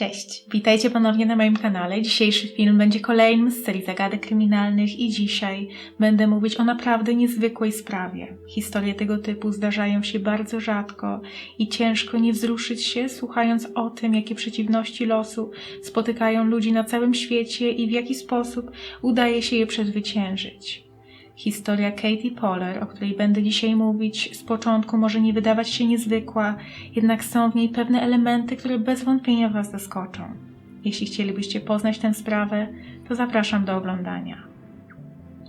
Cześć, witajcie ponownie na moim kanale. Dzisiejszy film będzie kolejnym z serii zagadek kryminalnych i dzisiaj będę mówić o naprawdę niezwykłej sprawie. Historie tego typu zdarzają się bardzo rzadko i ciężko nie wzruszyć się słuchając o tym, jakie przeciwności losu spotykają ludzi na całym świecie i w jaki sposób udaje się je przezwyciężyć. Historia Katie Poller, o której będę dzisiaj mówić, z początku może nie wydawać się niezwykła, jednak są w niej pewne elementy, które bez wątpienia Was zaskoczą. Jeśli chcielibyście poznać tę sprawę, to zapraszam do oglądania.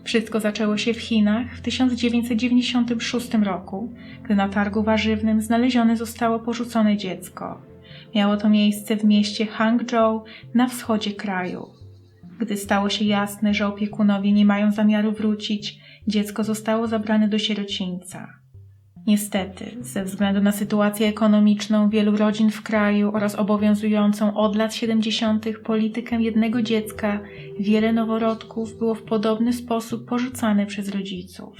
Wszystko zaczęło się w Chinach w 1996 roku, gdy na targu warzywnym znalezione zostało porzucone dziecko. Miało to miejsce w mieście Hangzhou na wschodzie kraju. Gdy stało się jasne, że opiekunowie nie mają zamiaru wrócić, dziecko zostało zabrane do sierocińca. Niestety, ze względu na sytuację ekonomiczną wielu rodzin w kraju oraz obowiązującą od lat 70. politykę jednego dziecka, wiele noworodków było w podobny sposób porzucane przez rodziców.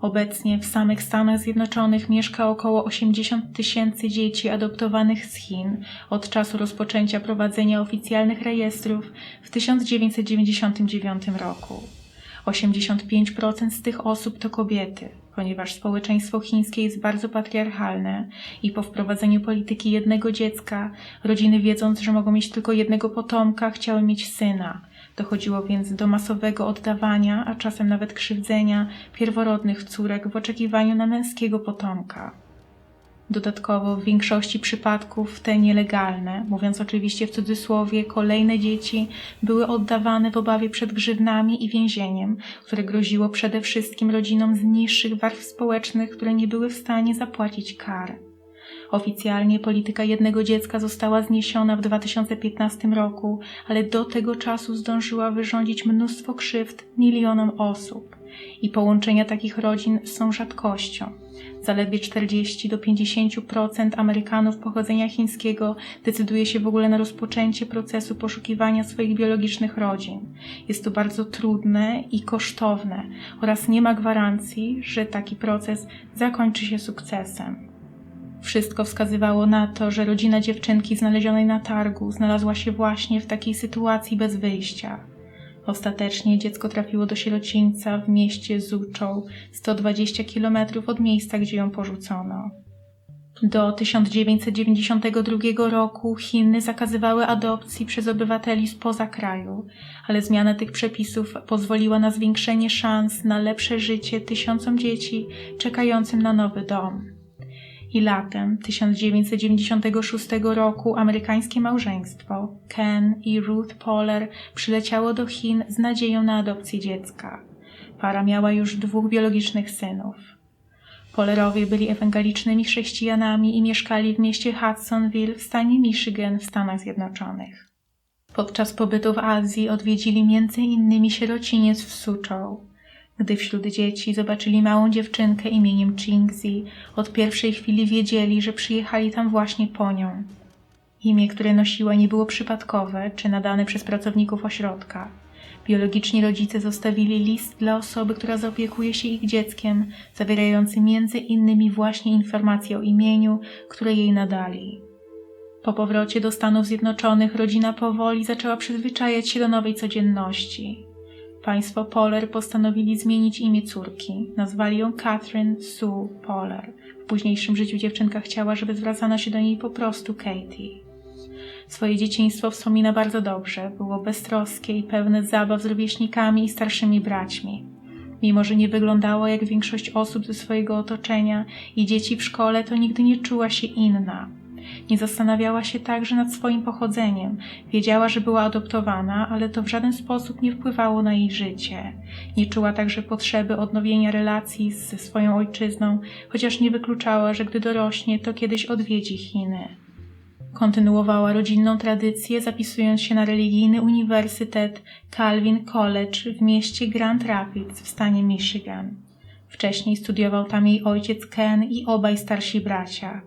Obecnie w samych Stanach Zjednoczonych mieszka około 80 tysięcy dzieci adoptowanych z Chin od czasu rozpoczęcia prowadzenia oficjalnych rejestrów w 1999 roku. 85% z tych osób to kobiety, ponieważ społeczeństwo chińskie jest bardzo patriarchalne i po wprowadzeniu polityki jednego dziecka, rodziny wiedząc, że mogą mieć tylko jednego potomka, chciały mieć syna. Dochodziło więc do masowego oddawania, a czasem nawet krzywdzenia pierworodnych córek w oczekiwaniu na męskiego potomka. Dodatkowo w większości przypadków te nielegalne, mówiąc oczywiście w cudzysłowie, kolejne dzieci były oddawane w obawie przed grzywnami i więzieniem, które groziło przede wszystkim rodzinom z niższych warstw społecznych, które nie były w stanie zapłacić kar. Oficjalnie polityka jednego dziecka została zniesiona w 2015 roku, ale do tego czasu zdążyła wyrządzić mnóstwo krzywd milionom osób. I połączenia takich rodzin są rzadkością. Zaledwie 40 do 50% Amerykanów pochodzenia chińskiego decyduje się w ogóle na rozpoczęcie procesu poszukiwania swoich biologicznych rodzin. Jest to bardzo trudne i kosztowne oraz nie ma gwarancji, że taki proces zakończy się sukcesem. Wszystko wskazywało na to, że rodzina dziewczynki znalezionej na targu znalazła się właśnie w takiej sytuacji bez wyjścia. Ostatecznie dziecko trafiło do sierocińca w mieście Zuchou, 120 km od miejsca, gdzie ją porzucono. Do 1992 roku Chiny zakazywały adopcji przez obywateli spoza kraju, ale zmiana tych przepisów pozwoliła na zwiększenie szans na lepsze życie tysiącom dzieci czekającym na nowy dom i latem 1996 roku amerykańskie małżeństwo Ken i Ruth Poller przyleciało do Chin z nadzieją na adopcję dziecka. Para miała już dwóch biologicznych synów. Pollerowie byli ewangelicznymi chrześcijanami i mieszkali w mieście Hudsonville w stanie Michigan w Stanach Zjednoczonych. Podczas pobytu w Azji odwiedzili m.in. sierociniec w Suzhou. Gdy wśród dzieci zobaczyli małą dziewczynkę imieniem Chingzi, od pierwszej chwili wiedzieli, że przyjechali tam właśnie po nią. Imię, które nosiła, nie było przypadkowe czy nadane przez pracowników ośrodka. Biologiczni rodzice zostawili list dla osoby, która zaopiekuje się ich dzieckiem, zawierający między innymi właśnie informacje o imieniu, które jej nadali. Po powrocie do Stanów Zjednoczonych rodzina powoli zaczęła przyzwyczajać się do nowej codzienności. Państwo Poller postanowili zmienić imię córki. Nazwali ją Catherine Sue Poller. W późniejszym życiu dziewczynka chciała, żeby zwracano się do niej po prostu Katie. Swoje dzieciństwo wspomina bardzo dobrze. Było beztroskie i pełne zabaw z rówieśnikami i starszymi braćmi. Mimo, że nie wyglądało jak większość osób ze swojego otoczenia i dzieci w szkole, to nigdy nie czuła się inna. Nie zastanawiała się także nad swoim pochodzeniem. Wiedziała, że była adoptowana, ale to w żaden sposób nie wpływało na jej życie. Nie czuła także potrzeby odnowienia relacji ze swoją ojczyzną, chociaż nie wykluczała, że gdy dorośnie, to kiedyś odwiedzi Chiny. Kontynuowała rodzinną tradycję, zapisując się na religijny uniwersytet Calvin College w mieście Grand Rapids w stanie Michigan. Wcześniej studiował tam jej ojciec Ken i obaj starsi bracia.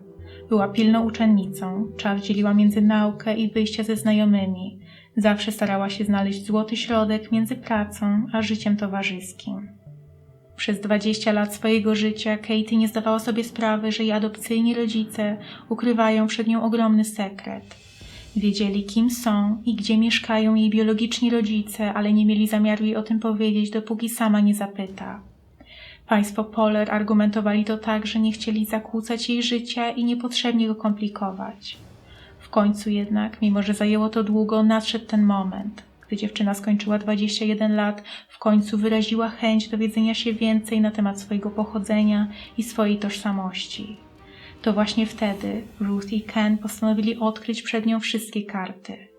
Była pilną uczennicą, czas dzieliła między naukę i wyjście ze znajomymi. Zawsze starała się znaleźć złoty środek między pracą a życiem towarzyskim. Przez 20 lat swojego życia Katie nie zdawała sobie sprawy, że jej adopcyjni rodzice ukrywają przed nią ogromny sekret. Wiedzieli, kim są i gdzie mieszkają jej biologiczni rodzice, ale nie mieli zamiaru jej o tym powiedzieć, dopóki sama nie zapyta. Państwo Poller argumentowali to tak, że nie chcieli zakłócać jej życia i niepotrzebnie go komplikować. W końcu jednak, mimo że zajęło to długo, nadszedł ten moment, gdy dziewczyna skończyła 21 lat, w końcu wyraziła chęć dowiedzenia się więcej na temat swojego pochodzenia i swojej tożsamości. To właśnie wtedy Ruth i Ken postanowili odkryć przed nią wszystkie karty.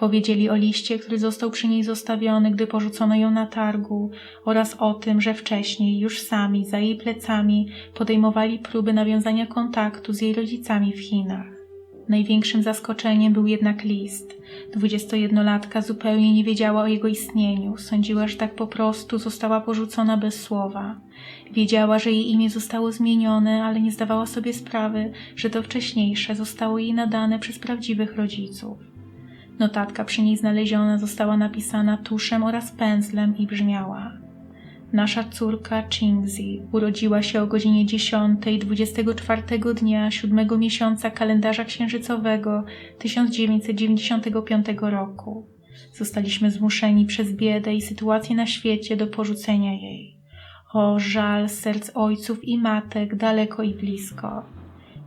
Powiedzieli o liście, który został przy niej zostawiony, gdy porzucono ją na targu, oraz o tym, że wcześniej już sami, za jej plecami, podejmowali próby nawiązania kontaktu z jej rodzicami w Chinach. Największym zaskoczeniem był jednak list. Dwudziestolatka zupełnie nie wiedziała o jego istnieniu. Sądziła, że tak po prostu została porzucona bez słowa. Wiedziała, że jej imię zostało zmienione, ale nie zdawała sobie sprawy, że to wcześniejsze zostało jej nadane przez prawdziwych rodziców. Notatka przy niej znaleziona została napisana tuszem oraz pędzlem i brzmiała Nasza córka Chingzi urodziła się o godzinie 10 24 dnia siódmego miesiąca kalendarza księżycowego 1995 roku. Zostaliśmy zmuszeni przez biedę i sytuację na świecie do porzucenia jej. O żal serc ojców i matek daleko i blisko.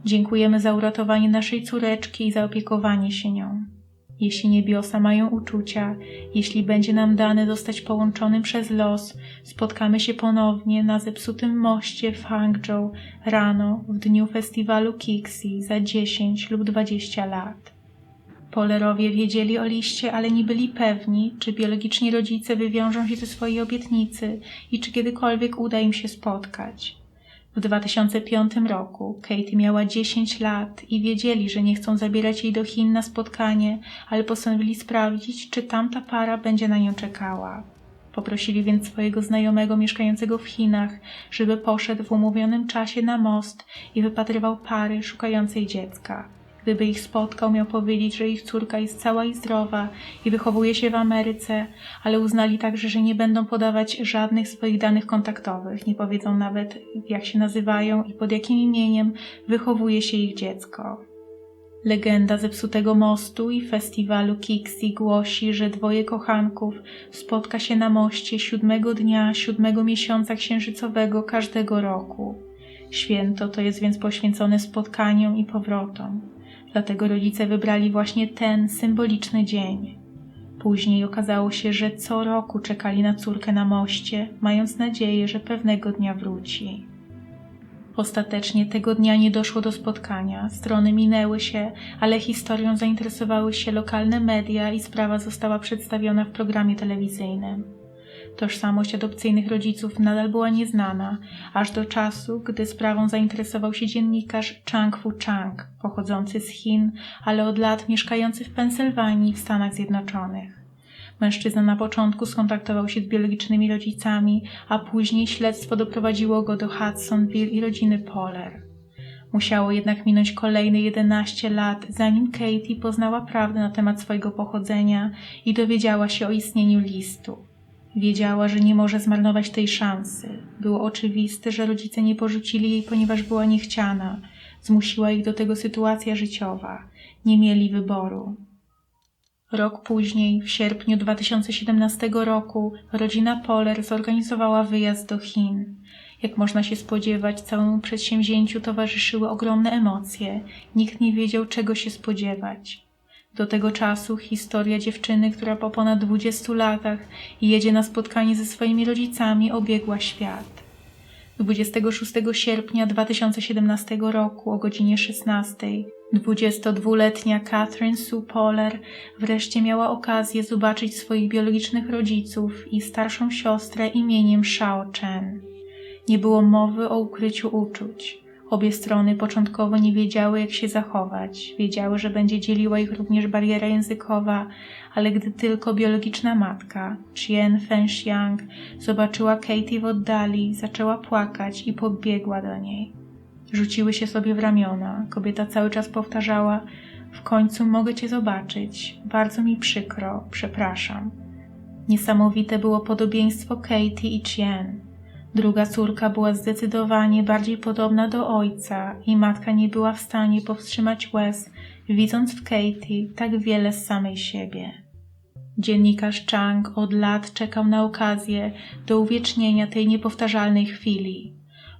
Dziękujemy za uratowanie naszej córeczki i za opiekowanie się nią. Jeśli niebiosa mają uczucia, jeśli będzie nam dane zostać połączonym przez los, spotkamy się ponownie na zepsutym moście w Hangzhou rano w dniu festiwalu Kixi za 10 lub 20 lat. Polerowie wiedzieli o liście, ale nie byli pewni, czy biologiczni rodzice wywiążą się ze swojej obietnicy i czy kiedykolwiek uda im się spotkać. W 2005 roku Katie miała 10 lat i wiedzieli, że nie chcą zabierać jej do Chin na spotkanie, ale postanowili sprawdzić, czy tamta para będzie na nią czekała. Poprosili więc swojego znajomego mieszkającego w Chinach, żeby poszedł w umówionym czasie na most i wypatrywał pary szukającej dziecka. Gdyby ich spotkał, miał powiedzieć, że ich córka jest cała i zdrowa i wychowuje się w Ameryce, ale uznali także, że nie będą podawać żadnych swoich danych kontaktowych, nie powiedzą nawet, jak się nazywają i pod jakim imieniem wychowuje się ich dziecko. Legenda zepsutego mostu i festiwalu Kixi głosi, że dwoje kochanków spotka się na moście siódmego dnia siódmego miesiąca księżycowego każdego roku. Święto to jest więc poświęcone spotkaniom i powrotom. Dlatego rodzice wybrali właśnie ten symboliczny dzień. Później okazało się, że co roku czekali na córkę na moście, mając nadzieję, że pewnego dnia wróci. Ostatecznie tego dnia nie doszło do spotkania, strony minęły się, ale historią zainteresowały się lokalne media i sprawa została przedstawiona w programie telewizyjnym. Tożsamość adopcyjnych rodziców nadal była nieznana, aż do czasu, gdy sprawą zainteresował się dziennikarz Chang Fu Chang, pochodzący z Chin, ale od lat mieszkający w Pensylwanii w Stanach Zjednoczonych. Mężczyzna na początku skontaktował się z biologicznymi rodzicami, a później śledztwo doprowadziło go do Hudsonville i rodziny Poller. Musiało jednak minąć kolejne 11 lat, zanim Katie poznała prawdę na temat swojego pochodzenia i dowiedziała się o istnieniu listu. Wiedziała, że nie może zmarnować tej szansy. Było oczywiste, że rodzice nie porzucili jej, ponieważ była niechciana. Zmusiła ich do tego sytuacja życiowa. Nie mieli wyboru. Rok później, w sierpniu 2017 roku, rodzina Poler zorganizowała wyjazd do Chin. Jak można się spodziewać, całemu przedsięwzięciu towarzyszyły ogromne emocje. Nikt nie wiedział, czego się spodziewać. Do tego czasu historia dziewczyny, która po ponad 20 latach jedzie na spotkanie ze swoimi rodzicami, obiegła świat. 26 sierpnia 2017 roku o godzinie 16 22-letnia Catherine Sue Poller wreszcie miała okazję zobaczyć swoich biologicznych rodziców i starszą siostrę imieniem Shao Chen. Nie było mowy o ukryciu uczuć. Obie strony początkowo nie wiedziały, jak się zachować. Wiedziały, że będzie dzieliła ich również bariera językowa, ale gdy tylko biologiczna matka, Chien Fengxiang, zobaczyła Katie w oddali, zaczęła płakać i pobiegła do niej. Rzuciły się sobie w ramiona. Kobieta cały czas powtarzała: W końcu mogę cię zobaczyć. Bardzo mi przykro, przepraszam. Niesamowite było podobieństwo Katie i Chien. Druga córka była zdecydowanie bardziej podobna do ojca i matka nie była w stanie powstrzymać łez, widząc w Katie tak wiele z samej siebie. Dziennikarz Chang od lat czekał na okazję do uwiecznienia tej niepowtarzalnej chwili.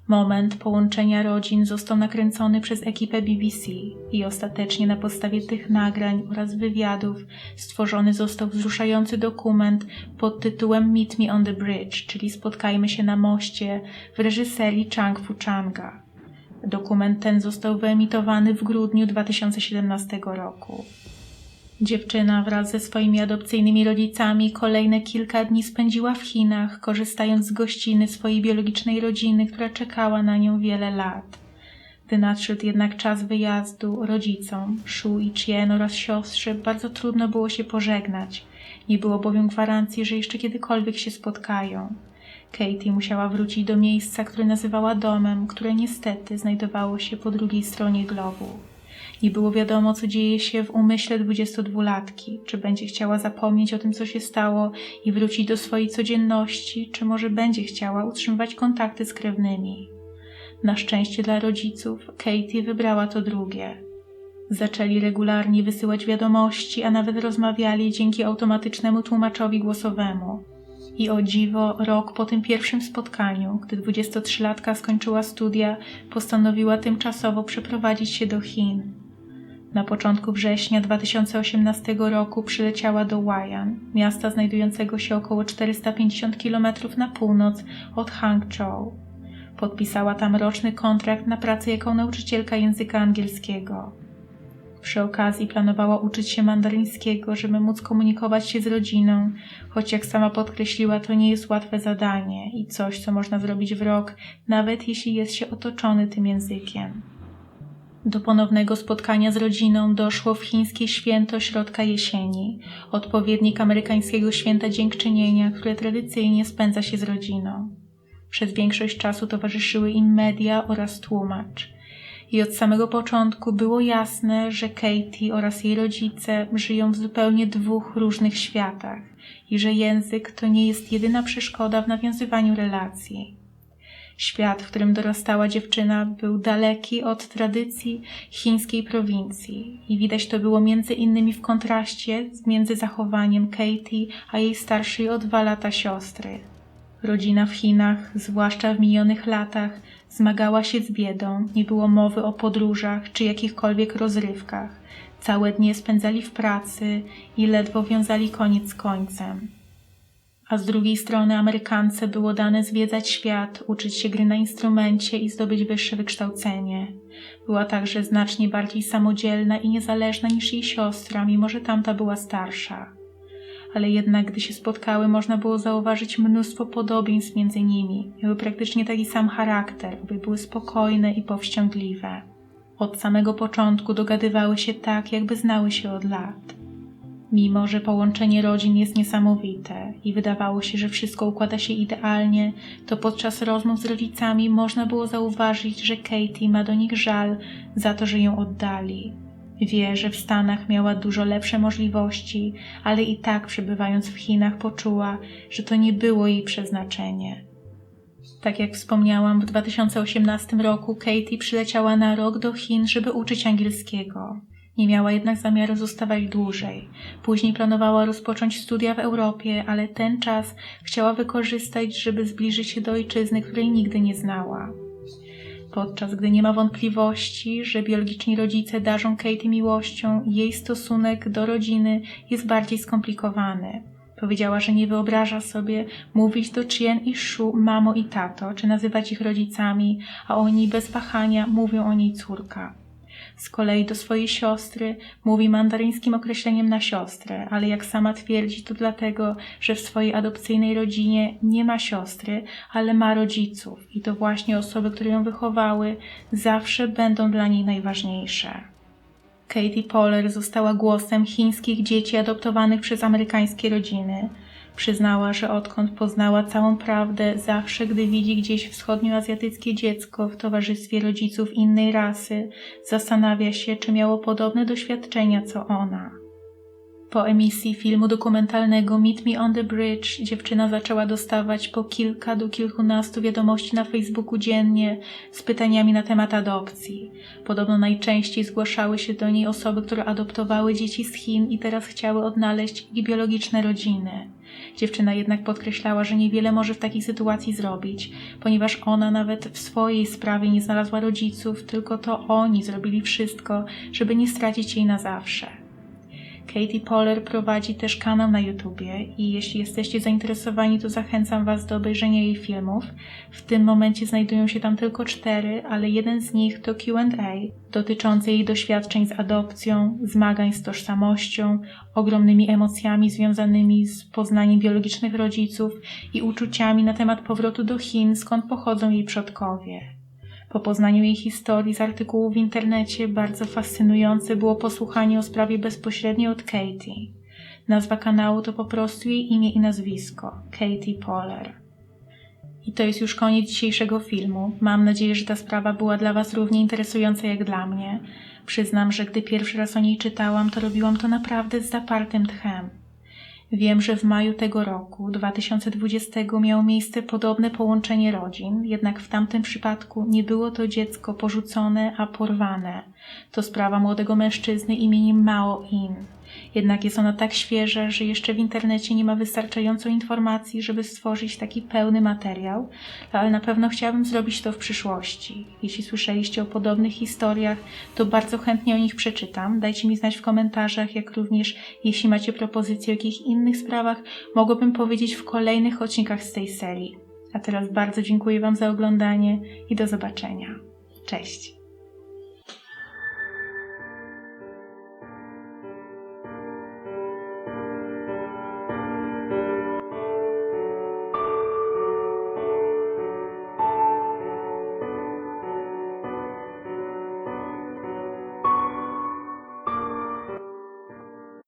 Moment połączenia rodzin został nakręcony przez ekipę BBC i ostatecznie na podstawie tych nagrań oraz wywiadów stworzony został wzruszający dokument pod tytułem Meet Me on the Bridge, czyli Spotkajmy się na moście w reżyserii Chang Fuchanga. Dokument ten został wyemitowany w grudniu 2017 roku. Dziewczyna wraz ze swoimi adopcyjnymi rodzicami kolejne kilka dni spędziła w Chinach, korzystając z gościny swojej biologicznej rodziny, która czekała na nią wiele lat. Gdy nadszedł jednak czas wyjazdu, rodzicom, Shu i Chien oraz siostrze bardzo trudno było się pożegnać. Nie było bowiem gwarancji, że jeszcze kiedykolwiek się spotkają. Katie musiała wrócić do miejsca, które nazywała domem, które niestety znajdowało się po drugiej stronie globu. Nie było wiadomo, co dzieje się w umyśle 22-latki, czy będzie chciała zapomnieć o tym, co się stało i wrócić do swojej codzienności, czy może będzie chciała utrzymywać kontakty z krewnymi. Na szczęście dla rodziców, Katie wybrała to drugie. Zaczęli regularnie wysyłać wiadomości, a nawet rozmawiali dzięki automatycznemu tłumaczowi głosowemu. I o dziwo, rok po tym pierwszym spotkaniu, gdy 23-latka skończyła studia, postanowiła tymczasowo przeprowadzić się do Chin. Na początku września 2018 roku przyleciała do Wayan, miasta znajdującego się około 450 km na północ od Hangzhou. Podpisała tam roczny kontrakt na pracę jako nauczycielka języka angielskiego. Przy okazji planowała uczyć się mandaryńskiego, żeby móc komunikować się z rodziną, choć jak sama podkreśliła, to nie jest łatwe zadanie i coś, co można zrobić w rok, nawet jeśli jest się otoczony tym językiem. Do ponownego spotkania z rodziną doszło w chińskie święto środka jesieni, odpowiednik amerykańskiego święta dziękczynienia, które tradycyjnie spędza się z rodziną. Przez większość czasu towarzyszyły im media oraz tłumacz. I od samego początku było jasne, że Katie oraz jej rodzice żyją w zupełnie dwóch różnych światach i że język to nie jest jedyna przeszkoda w nawiązywaniu relacji. Świat, w którym dorastała dziewczyna, był daleki od tradycji chińskiej prowincji i widać to było między innymi w kontraście między zachowaniem Katie a jej starszej o dwa lata siostry. Rodzina w Chinach, zwłaszcza w minionych latach, zmagała się z biedą, nie było mowy o podróżach czy jakichkolwiek rozrywkach. Całe dnie spędzali w pracy i ledwo wiązali koniec z końcem a z drugiej strony Amerykance było dane zwiedzać świat, uczyć się gry na instrumencie i zdobyć wyższe wykształcenie. Była także znacznie bardziej samodzielna i niezależna niż jej siostra, mimo że tamta była starsza. Ale jednak, gdy się spotkały, można było zauważyć mnóstwo podobieństw między nimi. Miały praktycznie taki sam charakter, były spokojne i powściągliwe. Od samego początku dogadywały się tak, jakby znały się od lat. Mimo, że połączenie rodzin jest niesamowite i wydawało się, że wszystko układa się idealnie, to podczas rozmów z rodzicami można było zauważyć, że Katie ma do nich żal za to, że ją oddali. Wie, że w Stanach miała dużo lepsze możliwości, ale i tak przebywając w Chinach poczuła, że to nie było jej przeznaczenie. Tak jak wspomniałam, w 2018 roku Katie przyleciała na rok do Chin, żeby uczyć angielskiego. Nie miała jednak zamiaru zostawać dłużej. Później planowała rozpocząć studia w Europie, ale ten czas chciała wykorzystać, żeby zbliżyć się do ojczyzny, której nigdy nie znała. Podczas gdy nie ma wątpliwości, że biologiczni rodzice darzą Katie miłością, jej stosunek do rodziny jest bardziej skomplikowany. Powiedziała, że nie wyobraża sobie mówić do Chien i Shu mamo i tato, czy nazywać ich rodzicami, a oni bez wahania mówią o niej córka. Z kolei do swojej siostry mówi mandaryńskim określeniem na siostrę, ale jak sama twierdzi, to dlatego, że w swojej adopcyjnej rodzinie nie ma siostry, ale ma rodziców i to właśnie osoby, które ją wychowały, zawsze będą dla niej najważniejsze. Katie Poller została głosem chińskich dzieci adoptowanych przez amerykańskie rodziny. Przyznała, że odkąd poznała całą prawdę, zawsze gdy widzi gdzieś wschodnioazjatyckie dziecko w towarzystwie rodziców innej rasy, zastanawia się, czy miało podobne doświadczenia co ona. Po emisji filmu dokumentalnego Meet Me on the Bridge dziewczyna zaczęła dostawać po kilka do kilkunastu wiadomości na Facebooku dziennie z pytaniami na temat adopcji. Podobno najczęściej zgłaszały się do niej osoby, które adoptowały dzieci z Chin i teraz chciały odnaleźć ich biologiczne rodziny. Dziewczyna jednak podkreślała, że niewiele może w takiej sytuacji zrobić, ponieważ ona nawet w swojej sprawie nie znalazła rodziców, tylko to oni zrobili wszystko, żeby nie stracić jej na zawsze. Katie Poller prowadzi też kanał na YouTubie i jeśli jesteście zainteresowani, to zachęcam Was do obejrzenia jej filmów. W tym momencie znajdują się tam tylko cztery, ale jeden z nich to Q&A dotyczący jej doświadczeń z adopcją, zmagań z tożsamością, ogromnymi emocjami związanymi z poznaniem biologicznych rodziców i uczuciami na temat powrotu do Chin, skąd pochodzą jej przodkowie. Po poznaniu jej historii z artykułów w internecie bardzo fascynujące było posłuchanie o sprawie bezpośrednio od Katie. Nazwa kanału to po prostu jej imię i nazwisko Katie Poller. I to jest już koniec dzisiejszego filmu. Mam nadzieję, że ta sprawa była dla Was równie interesująca jak dla mnie. Przyznam, że gdy pierwszy raz o niej czytałam, to robiłam to naprawdę z zapartym tchem. Wiem, że w maju tego roku, 2020, miało miejsce podobne połączenie rodzin, jednak w tamtym przypadku nie było to dziecko porzucone, a porwane. To sprawa młodego mężczyzny imieniem Mao In. Jednak jest ona tak świeża, że jeszcze w internecie nie ma wystarczająco informacji, żeby stworzyć taki pełny materiał, ale na pewno chciałabym zrobić to w przyszłości. Jeśli słyszeliście o podobnych historiach, to bardzo chętnie o nich przeczytam. Dajcie mi znać w komentarzach, jak również jeśli macie propozycje o jakichś innych sprawach, mogłabym powiedzieć w kolejnych odcinkach z tej serii. A teraz bardzo dziękuję Wam za oglądanie i do zobaczenia. Cześć!